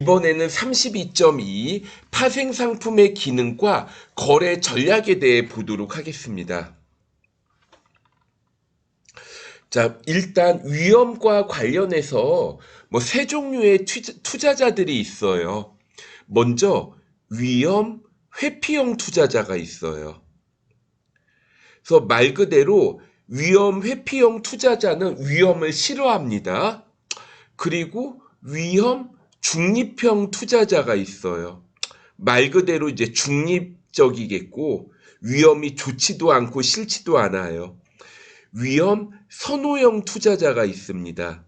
이번에는 32.2 파생 상품의 기능과 거래 전략에 대해 보도록 하겠습니다. 자, 일단 위험과 관련해서 뭐 세 종류의 투자, 투자 자들이 있어요. 먼저 위험 회피형 투자자가 있어요. 그래서 말 그대로 위험 회피형 투자자는 위험을 싫어합니다. 그리고 위험 중립형 투자자가 있어요. 말 그대로 이제 중립적이겠고 위험이 좋지도 않고 싫지도 않아요. 위험 선호형 투자자가 있습니다.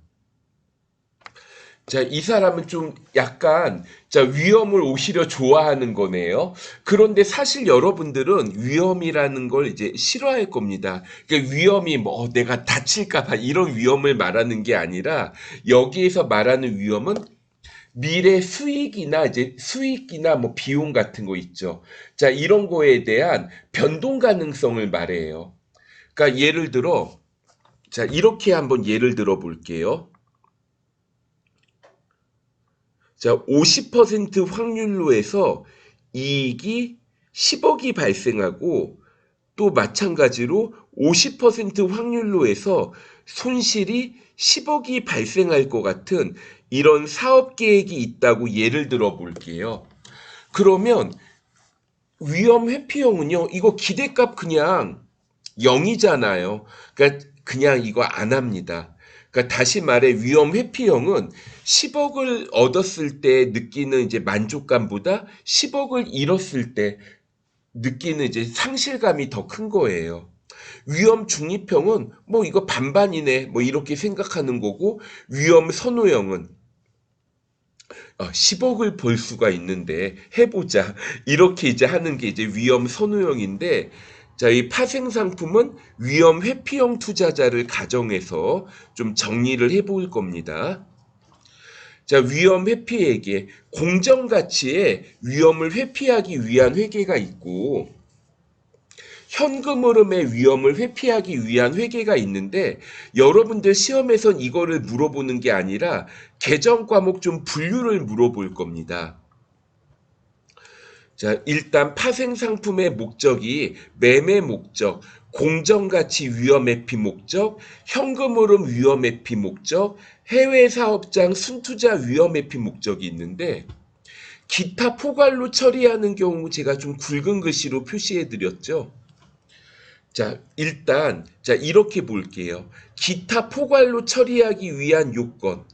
자, 이 사람은 좀 약간 자, 위험을 오히려 좋아하는 거네요. 그런데 사실 여러분들은 위험이라는 걸 이제 싫어할 겁니다. 그러니까 위험이 뭐 어, 내가 다칠까 봐 이런 위험을 말하는 게 아니라 여기에서 말하는 위험은 미래 수익이나 이제 수익이나 뭐 비용 같은 거 있죠. 자, 이런 거에 대한 변동 가능성을 말해요. 그러니까 예를 들어 자, 이렇게 한번 예를 들어 볼게요. 자, 50% 확률로 해서 이익이 10억이 발생하고 또 마찬가지로 50% 확률로 해서 손실이 10억이 발생할 것 같은 이런 사업 계획이 있다고 예를 들어 볼게요. 그러면 위험 회피형은요, 이거 기대값 그냥 0이잖아요. 그러니까 그냥 이거 안 합니다. 그러니까 다시 말해 위험 회피형은 10억을 얻었을 때 느끼는 이제 만족감보다 10억을 잃었을 때 느끼는 이제 상실감이 더 큰 거예요. 위험 중립형은 뭐 이거 반반이네 뭐 이렇게 생각하는 거고 위험 선호형은 어, 10억을 벌 수가 있는데 해보자 이렇게 이제 하는 게 이제 위험 선호형인데 자, 이 파생 상품은 위험 회피형 투자자를 가정해서 좀 정리를 해볼 겁니다. 자, 위험 회피에게 공정 가치의 위험을 회피하기 위한 회계가 있고 현금 흐름의 위험을 회피하기 위한 회계가 있는데 여러분들 시험에선 이거를 물어보는 게 아니라 개정 과목 좀 분류를 물어볼 겁니다. 자, 일단 파생 상품의 목적이 매매 목적, 공정가치 위험 회피 목적, 현금 흐름 위험 회피 목적, 해외 사업장 순투자 위험 회피 목적이 있는데 기타 포괄로 처리하는 경우 제가 좀 굵은 글씨로 표시해 드렸죠. 자, 일단 자, 이렇게 볼게요. 기타 포괄로 처리하기 위한 요건.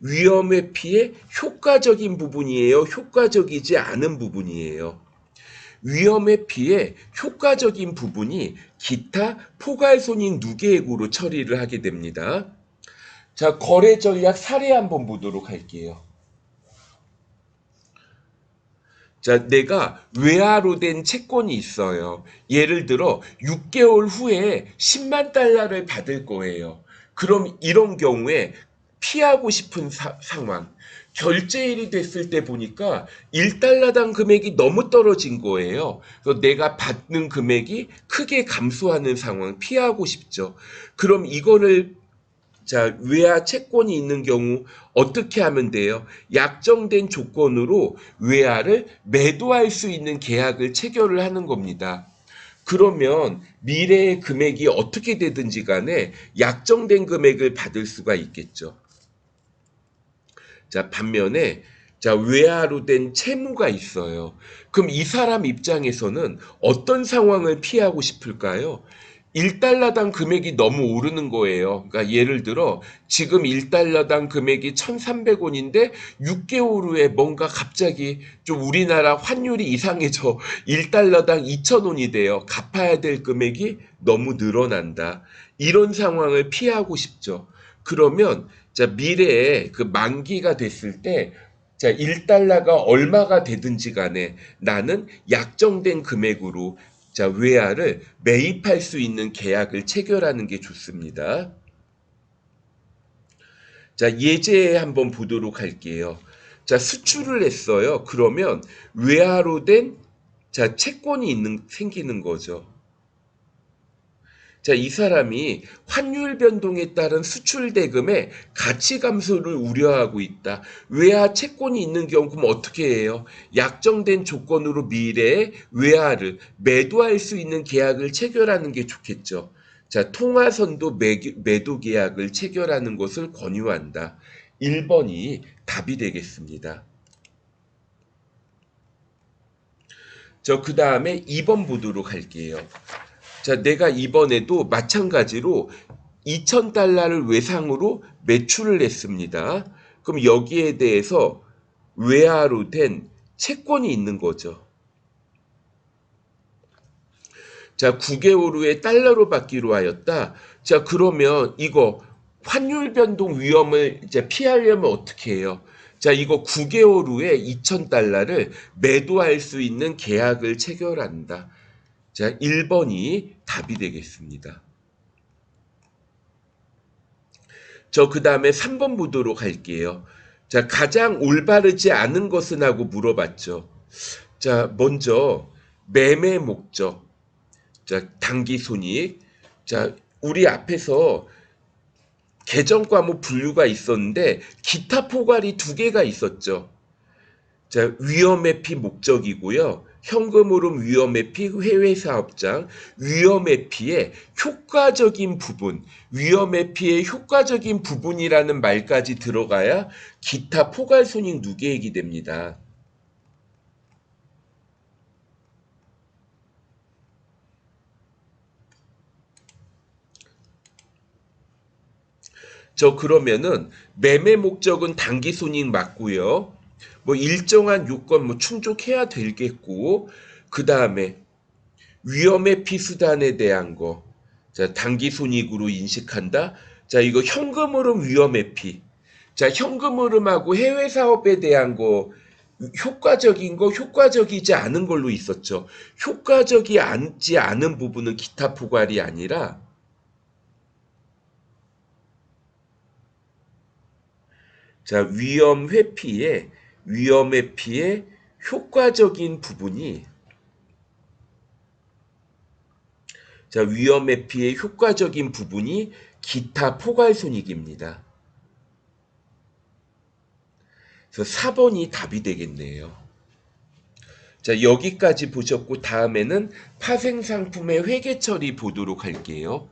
위험 회피의 효과적인 부분이에요. 효과적이지 않은 부분이에요. 위험 회피의 효과적인 부분이 기타 포괄 손익 누계액으로 처리를 하게 됩니다. 자, 거래 전략 사례 한번 보도록 할게요. 자, 내가 외화로 된 채권이 있어요. 예를 들어 6개월 후에 10만 달러를 받을 거예요. 그럼 이런 경우에 피하고 싶은 사, 상황. 결제일이 됐을 때 보니까 1달러당 금액이 너무 떨어진 거예요. 그래서 내가 받는 금액이 크게 감소하는 상황 피하고 싶죠. 그럼 이거를 자, 외화 채권이 있는 경우 어떻게 하면 돼요? 약정된 조건으로 외화를 매도할 수 있는 계약을 체결을 하는 겁니다. 그러면 미래의 금액이 어떻게 되든지 간에 약정된 금액을 받을 수가 있겠죠. 자, 반면에 자, 외화로 된 채무가 있어요. 그럼 이 사람 입장에서는 어떤 상황을 피하고 싶을까요? 1달러당 금액이 너무 오르는 거예요. 그러니까 예를 들어 지금 1달러당 금액이 1,300원인데 6개월 후에 뭔가 갑자기 좀 우리나라 환율이 이상해져 1달러당 2,000원이 돼요. 갚아야 될 금액이 너무 늘어난다. 이런 상황을 피하고 싶죠. 그러면 자, 미래에 그 만기가 됐을 때 자, 1달러가 얼마가 되든지 간에 나는 약정된 금액으로 자, 외화를 매입할 수 있는 계약을 체결하는 게 좋습니다. 자, 예제 한번 보도록 할게요. 자, 수출을 했어요. 그러면 외화로 된 자, 채권이 있는 생기는 거죠. 자, 이 사람이 환율 변동에 따른 수출 대금의 가치 감소를 우려하고 있다. 외화 채권이 있는 경우 그럼 어떻게 해요? 약정된 조건으로 미래에 외화를 매도할 수 있는 계약을 체결하는 게 좋겠죠. 자, 통화선도 매, 매도 계약을 체결하는 것을 권유한다. 1번이 답이 되겠습니다. 저 그 다음에 2번 보도록 할게요. 자, 내가 이번에도 마찬가지로 2,000달러를 외상으로 매출을 했습니다. 그럼 여기에 대해서 외화로 된 채권이 있는 거죠. 자, 9개월 후에 달러로 받기로 하였다. 자, 그러면 이거 환율 변동 위험을 이제 피하려면 어떻게 해요? 자, 이거 9개월 후에 2,000달러를 매도할 수 있는 계약을 체결한다. 자, 1번이 답이 되겠습니다. 저 그 다음에 3번 보도록 할게요. 자, 가장 올바르지 않은 것은 하고 물어봤죠. 자, 먼저 매매 목적. 자, 단기 손익. 자, 우리 앞에서 계정 과목 분류가 있었는데 기타 포괄이 두 개가 있었죠. 자, 위험회피 목적이고요. 현금 흐름 위험회피 해외 사업장 위험회피의 효과적인 부분, 위험회피의 효과적인 부분이라는 말까지 들어가야 기타 포괄 손익 누계액이 됩니다. 저 그러면은 매매 목적은 단기 손익 맞고요. 뭐 일정한 요건 뭐 충족해야 되겠고 그 다음에 위험의 피수단에 대한 거. 자, 단기 손익으로 인식한다. 자, 이거 현금 흐름 위험의 피. 자, 현금 흐름하고 해외 사업에 대한 거 효과적인 거, 효과적이지 않은 걸로 있었죠. 효과적이 않지 않은 부분은 기타 포괄이 아니라 자, 위험 회피에 위험 회피의 효과적인 부분이 자, 위험 회피의 효과적인 부분이 기타 포괄 손익입니다. 그래서 4번이 답이 되겠네요. 자, 여기까지 보셨고 다음에는 파생 상품의 회계 처리 보도록 할게요.